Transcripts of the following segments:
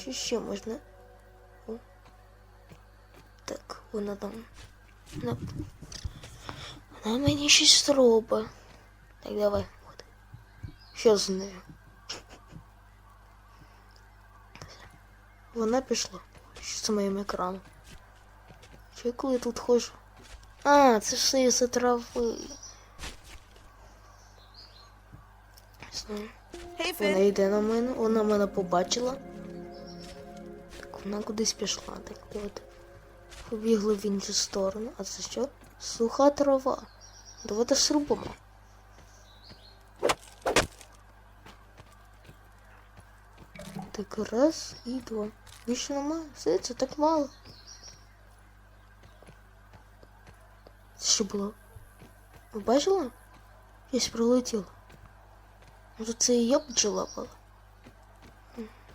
Що ще можна? О. Так, вона там. Вона, вона мені щось робить. Так, давай. От. Що з нею? Вона пішла. Що з моїм екраном? Що я коли тут ходжу? А, це все із-за трави. Вона йде на мене, вона мене побачила. Вона кудись пішла. Так от. Побігли в іншу сторону. А це що? Суха трава. Давайте срубимо. Так раз і два. Більше немає. Все, це так мало. Це що було? Ви бачили? Щось пролетіло. Може це і я бджола була?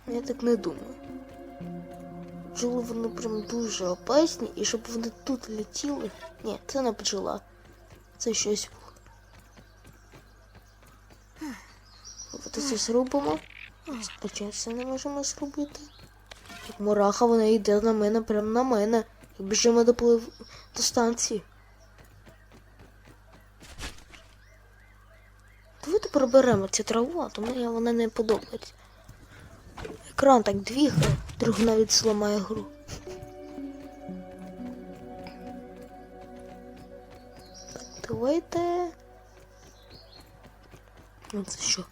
Я так не думаю. Бджоли вони прям дуже опасні, і щоб вони тут летіли. Ні, це не бджола. Це щось було. От це зробимо. А чого це не можемо зробити? Так мураха, вона йде на мене, прямо на мене. І біжимо до плив... до станції. Давайте приберемо цю траву, а то мені вона не подобається. Екран так двігає, друг навіть зламає гру. Так, давайте. Ну це що?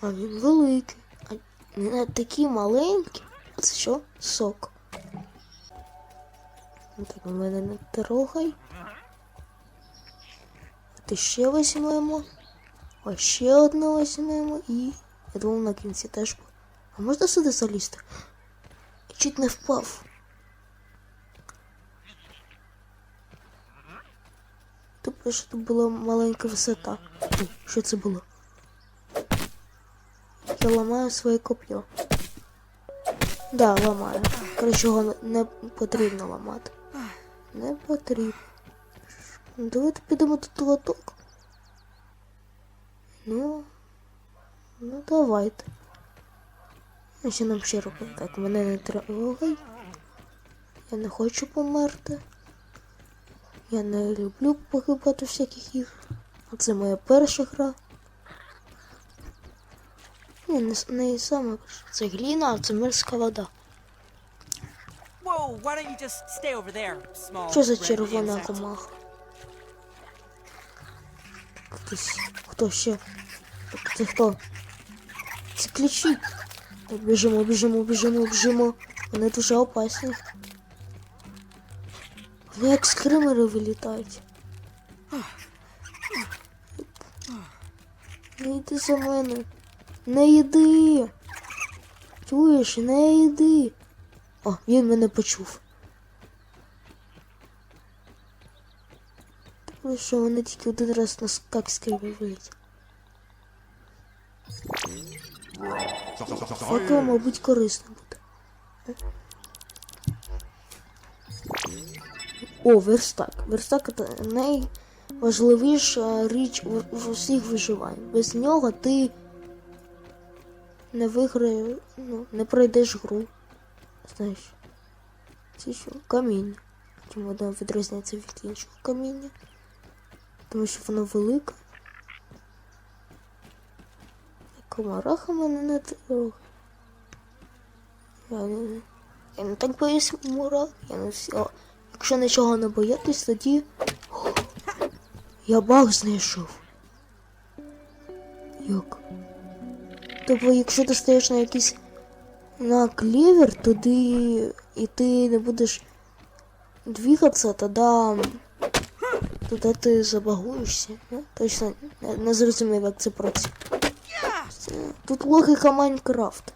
А він великий. А не такий маленький. А це що? Сок. Ну, Так, мене не трогай. Ти ще візьмемо. А ще одне візьмемо і. Я думав на кінці теж. бу- А можна сюди залізти? Я чуть не впав. Тобто, що тут була маленька висота. Ой, що це було? Я ламаю своє коп'є. Да, ламаю. Коротше, його не потрібно ламати. Не потрібно. Давайте підемо тут лоток. Ну. Ну давайте. А що нам ще робити? Так, мене не трогай. Я не хочу померти. Я не люблю погибати всяких ігр. Це моя перша гра. Ні, не, не саме перша. Це гліна, а це морська вода. Що за червона комаха? Хтось. Хто ще? Це хто? Це ключі. Так, біжимо, біжимо, біжимо, біжимо. Вони дуже опасні. Вони як скримери вилітають. Не йди за мене. Не йди. Чуєш, не йди. О, він мене почув. Ну що, вони тільки один раз на скак скривають. Факел, мабуть, корисно буде. О, верстак. Верстак це найважливіша річ в усіх виживань. Без нього ти не виграєш, ну, не пройдеш гру. Знаєш. Це що? Каміння. Чим воно відрізняється від іншого каміння? Тому що воно велике. Комараха мене не трогає. Я не, я не так боюсь мура, я не все. Якщо нічого не боятись, тоді. Я баг знайшов. Як? Тобто, якщо ти стоїш на якийсь на клівер, тоді і ти не будеш двигатися, тоді, тоді ти забагуєшся. Ну, точно не, не зрозумів, як це працює. Тут логіка Майнкрафт.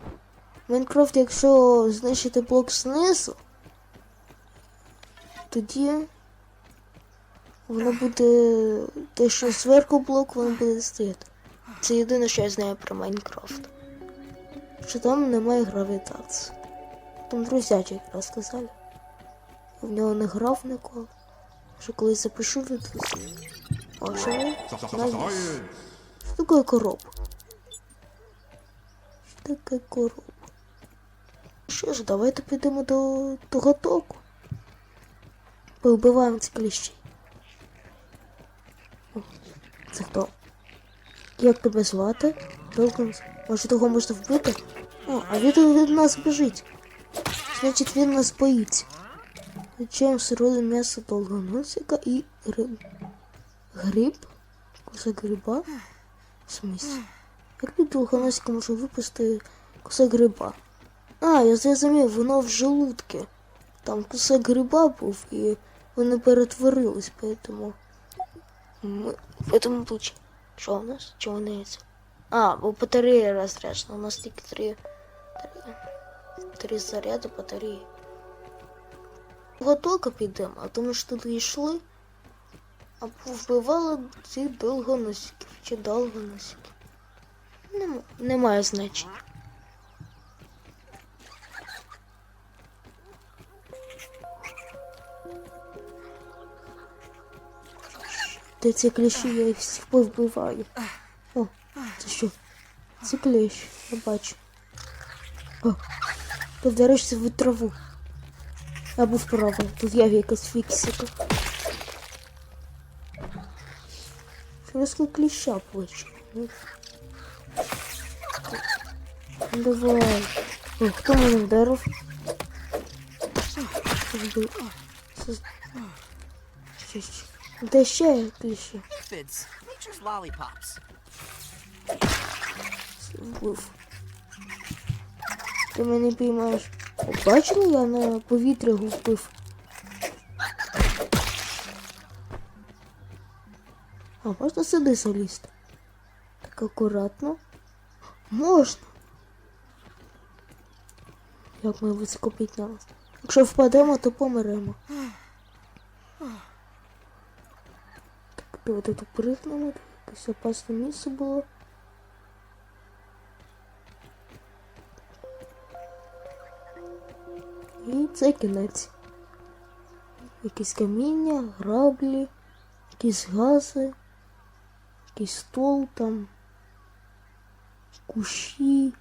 Майнкрафт, якщо знищити блок знизу, тоді воно буде те, що зверху блок, воно буде стояти. Це єдине, що я знаю про Майнкрафт. Що там немає гравітації. Там друзячі якраз сказали. В нього не грав ніколи. Що колись запишу відос. О, що ви? Що таке коробка? таке корова. Що ж, давайте підемо до того току. Повбиваємо ці кліщі. О, Це хто? Як тебе звати? Долкінс? Може того можна вбити? О, а він від нас біжить. Значить він нас боїться. Включаємо сироне м'ясо довгоносика і гриб. Гриб? Кусок гриба? В смысле? Як від довгоносика може випустити кусок гриба? А, я зрозумів, воно в желудки. Там кусок гриба був і вони перетворились, поэтому... Ми... Поэтому лучше. Що у нас? Чого не це? А, бо батарея розряджена. У нас тільки три... Три, три заряди батареї. Готовка підемо, а то ми ж туди йшли. А вбивали ці довгоносиків чи довгоносиків. Нема, немає значення. Де ці кліщі, я їх всіх повбиваю. О, це що? Це кліщ, я бачу. О, ти в траву. Був правий, тут я якась фіксика. Фреска кліща плачу. Ну. Давай. О, хто мене вдарив? Де ще є кліщі? Ти мене піймаєш. Бачили, я на повітря вбив. А можна сюди залізти? Так акуратно. Можна. Як ми високо піднялися. Якщо впадемо, то помремо. Так, давайте тут пригнемо. Якесь опасне місце було. це кінець. Якісь каміння, граблі, якісь гази, якийсь стол там, кущі.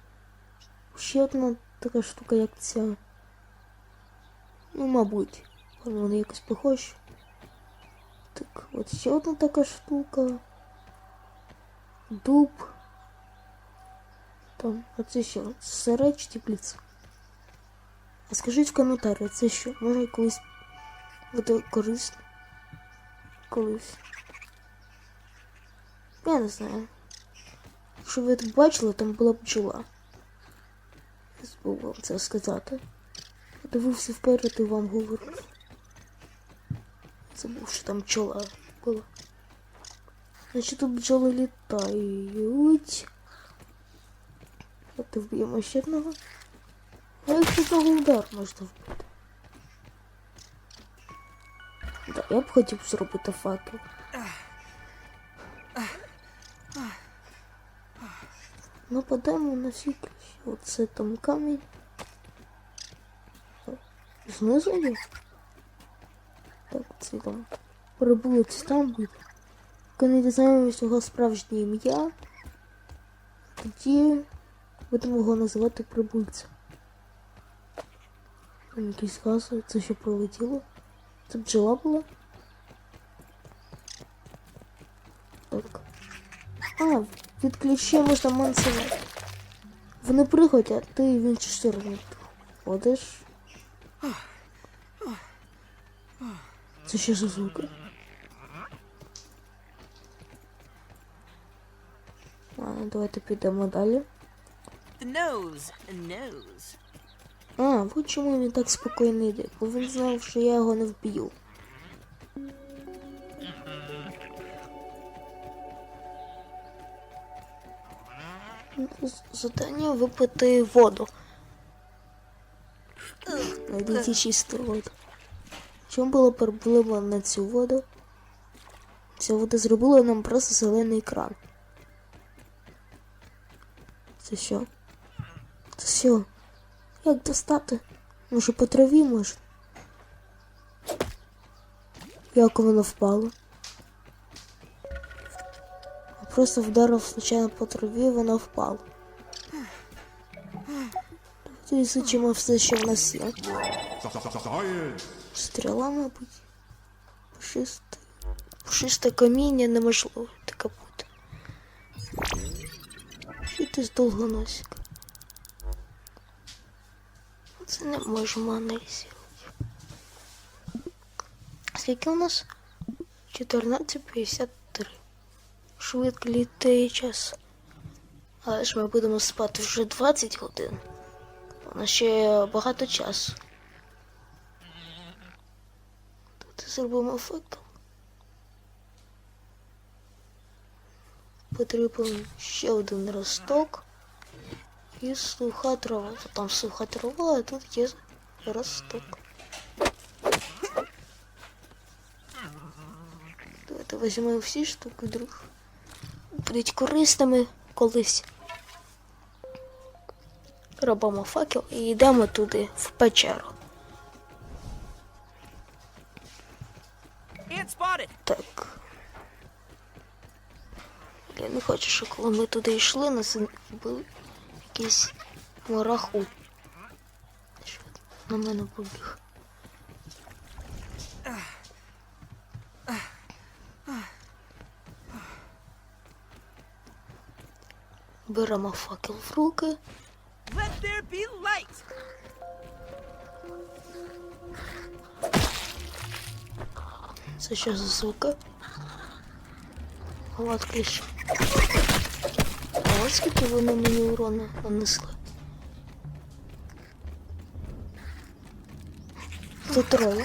Ще одна така штука, як ця. Ну, мабуть, вони якось похожі. Так, от ще одна така штука. Дуб. Там, а це що? Сарай чи теплиця? А скажіть в коментарі, це що? Може колись буде корисно? Колись. Я не знаю. Якщо ви так бачили, там була бджола. Я забув вам це сказати. Я дивився вперед і вам говорив. Забув, що там бджола була. Значить тут бджоли літають. От вб'ємо ще одного. А з одного удар можна? Да, я б хотів зробити факел. Нападаємо на всі кліщі. Оце там камінь. О, Знизу є? Так, це там прибулець там буде. Коли не дізнаємося його справжнє ім'я, тоді будемо його називати прибульцем. Там якісь гази, це що пролетіло? Це бджола була? Так. А, від ключі можна мансувати. Вони приходять, а ти в іншу сторону ходиш. Це що за звуки? Ладно, давайте підемо далі. The nose, nose. А, от чому він так спокійно йде, бо він знав, що я його не вб'ю. Задання випити воду. Найдіть чисту воду. Чому була проблема на цю воду? Ця вода зробила нам просто зелений екран. Це що? Це що? Як достати? Може по траві можна? Як воно впало? Я Просто вдарив случайно по траві, воно впало. Це ізучимо все, що в нас є. Стріла, мабуть. Пушисте. Пушисте каміння неможливо таке бути. Що ти з довгоносика? Це не можемо аналізувати. Скільки у нас? 14.53. Швидко літає час. Але ж ми будемо спати вже 20 годин. У нас ще багато часу. Тут зробимо факел. Потрібен ще один росток і суха трава. Там суха трава, а тут є росток. Давайте візьмемо всі штуки, друг. Будуть корисними колись. Робимо факел і йдемо туди, в печеру. Так. Я не хочу, щоб коли ми туди йшли, нас був якийсь мураху. Що на мене побіг. Беремо факел в руки. Let there be light. Це що за звуки? Вот ось скільки вони мені урона нанесли. Тут троє.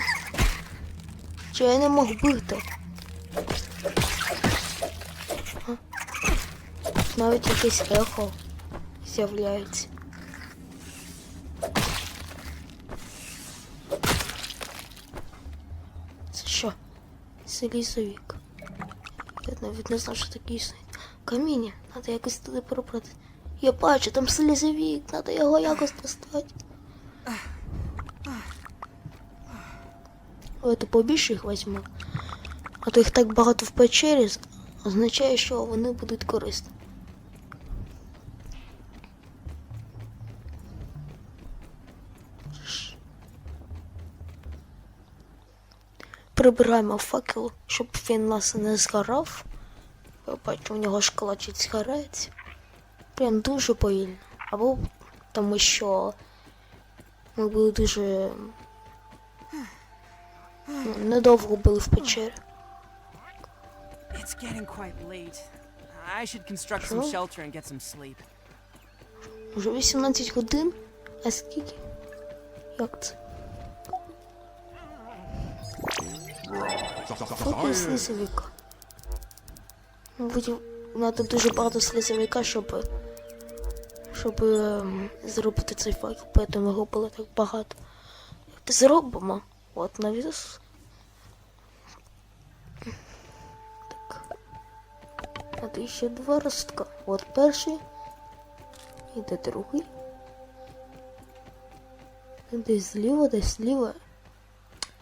Чи я не мог бити? А? Навіть якесь ехо з'являється. Це що? Селізовік. Я навіть не знав, що таке існує. Каміння, треба якось туди пробрати. Я бачу, там слізовік, треба його якось достати. Давайте побільше їх візьму. А то їх так багато в печері означає, що вони будуть корисні. Прибираємо факел, щоб він нас не згорав. Я бачу, у нього шкала чуть згорається. Прям дуже повільно. Або тому що ми були дуже ну, недовго були в печері. It's getting quite late. I should construct some shelter and get some sleep. Вже 18 годин. А скільки? Як це? Фокус Science! слізовика. Мабуть, треба дуже багато слізовика, щоб, щоб ем, зробити цей факел, тому його було так багато. Зробимо. От навіс. Так. От ще два ростка. От перший. І де другий. Десь зліва, десь зліва.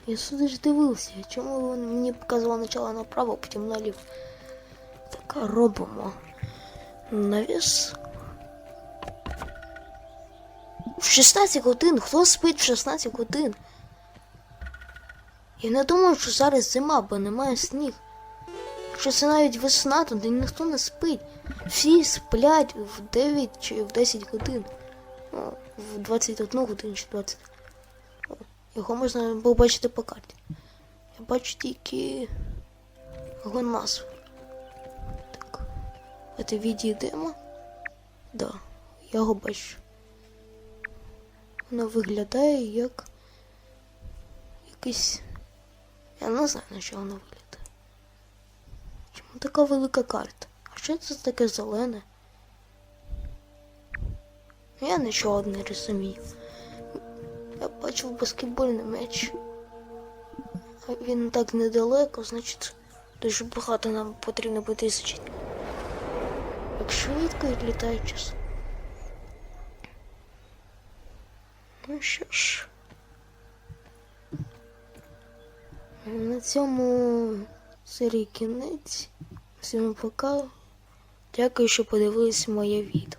Я сюди ж дивився. Чому він мені показував начало направо, потім наліво. Так робимо. Навіс. В 16 годин. Хто спить в 16 годин? Я не думаю, що зараз зима, бо немає сніг. Якщо це навіть весна, то ніхто не спить. Всі сплять в 9 чи в 10 годин. Ну, в 21 годину чи 20. О, Його можна побачити по карті. Я бачу тільки. Так. Це відійдемо. Да, я його бачу. Воно виглядає як якийсь. Я не знаю, на що воно виглядає. Чому така велика карта? А що це таке зелене? Я нічого не розумію. Я бачив баскетбольний м'яч. А він так недалеко, значить дуже багато нам потрібно буде ізучити. Як швидко літає час. Ну що ж. На цьому серії кінець. Всім пока. Дякую, що подивились моє відео.